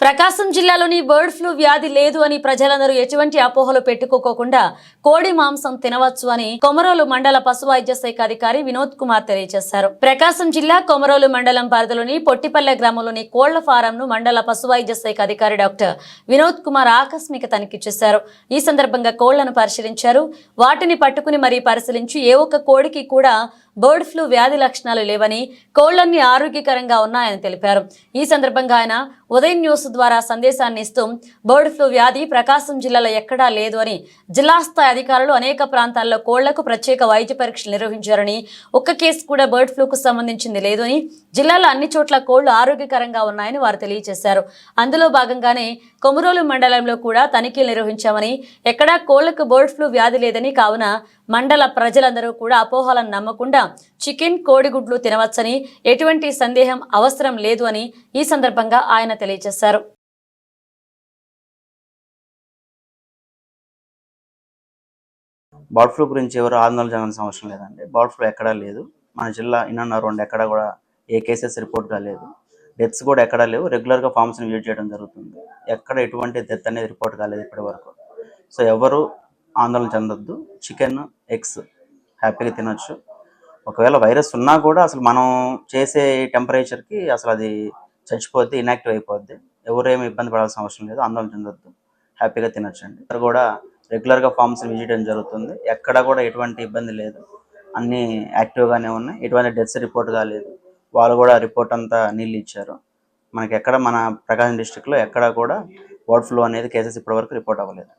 ప్రకాశం జిల్లాలోని bird flu వ్యాధి లేదు అని ప్రజలందరూ ఎటువంటి అపోహలు పెట్టుకోకుండా కోడి మాంసం తినవచ్చు అని కొమరోలు మండల పశు వైద్య శాఖ అధికారి వినోద్ కుమార్ తెలియజేశారు. ప్రకాశం జిల్లా కొమరోలు మండలం పరిధిలోని పొట్టిపల్లె గ్రామంలోని కోళ్ళ ఫారంను మండల పశు వైద్య శాఖ అధికారి డాక్టర్ వినోద్ కుమార్ ఆకస్మిక తనిఖీ చేశారు. ఈ సందర్భంగా కోళ్ళను పరిశీలించారు. వాటిని పట్టుకుని మరీ పరిశీలించి ఏ ఒక్క కోడికి కూడా బర్డ్ ఫ్లూ వ్యాధి లక్షణాలు లేవని కోళ్ళన్నీ ఆరోగ్యకరంగా ఉన్నాయని తెలిపారు. ఈ సందర్భంగా ఆయన ఉదయం న్యూస్ ద్వారా సందేశాన్ని ఇస్తూ బర్డ్ ఫ్లూ వ్యాధి ప్రకాశం జిల్లాలో ఎక్కడా లేదు అని జిల్లా స్థాయి అధికారులు అనేక ప్రాంతాల్లో కోళ్ళకు ప్రత్యేక వైద్య పరీక్షలు నిర్వహించారని ఒక్క కేసు కూడా బర్డ్ ఫ్లూకు సంబంధించింది లేదు అని జిల్లాలో అన్ని చోట్ల కోళ్ళు ఆరోగ్యకరంగా ఉన్నాయని వారు తెలియజేశారు. అందులో భాగంగానే కొమురోలు మండలంలో కూడా తనిఖీలు నిర్వహించామని ఎక్కడా కోళ్ళకు బర్డ్ ఫ్లూ వ్యాధి లేదని కావున మండల ప్రజలందరూ కూడా అపోహలను నమ్మకుండా చికెన్ కోడిగుడ్లు తినవచ్చని ఎటువంటి సందేహం అవసరం లేదు అని ఈ సందర్భంగా ఆయన తెలియజేశారు. బర్డ్ ఫ్లూ గురించి ఎవరు ఆందోళన చెందాల్సిన అవసరం లేదండి. బర్డ్ ఫ్లూ ఎక్కడా లేదు. మన జిల్లా ఇన్న రెండు ఎక్కడా కూడా ఏ కేసెస్ రిపోర్ట్ కాలేదు డెత్స్ కూడా ఎక్కడా లేవు. రెగ్యులర్గా ఫామ్స్ని విజిట్ చేయడం జరుగుతుంది. ఎక్కడ ఎటువంటి డెత్ అనేది రిపోర్ట్ కాలేదు ఇప్పటి వరకు. సో ఎవరు ఆందోళన చెందొద్దు. చికెన్ ఎగ్స్ హ్యాపీగా తినొచ్చు. ఒకవేళ వైరస్ ఉన్నా కూడా అసలు మనం చేసే టెంపరేచర్కి అసలు అది చచ్చిపోద్ది ఇన్యాక్టివ్ అయిపోద్ది. ఎవరేమి ఇబ్బంది పడాల్సిన అవసరం లేదు. ఆందోళన చెందొద్దు హ్యాపీగా తినొచ్చండి ఇక్కడ కూడా రెగ్యులర్గా ఫామ్స్ విజిట్ చేయడం జరుగుతుంది. ఎక్కడ కూడా ఎటువంటి ఇబ్బంది లేదు. అన్నీ యాక్టివ్గానే ఉన్నాయి. ఎటువంటి డెత్స్ రిపోర్ట్ కాలేదు వాళ్ళు కూడా రిపోర్ట్ అంతా నీళ్ళు ఇచ్చారు. మనకి ఎక్కడ మన ప్రకాశం డిస్టిక్లో ఎక్కడ కూడా బర్డ్ ఫ్లూ అనేది కేసెస్ ఇప్పటివరకు రిపోర్ట్ అవ్వలేదు.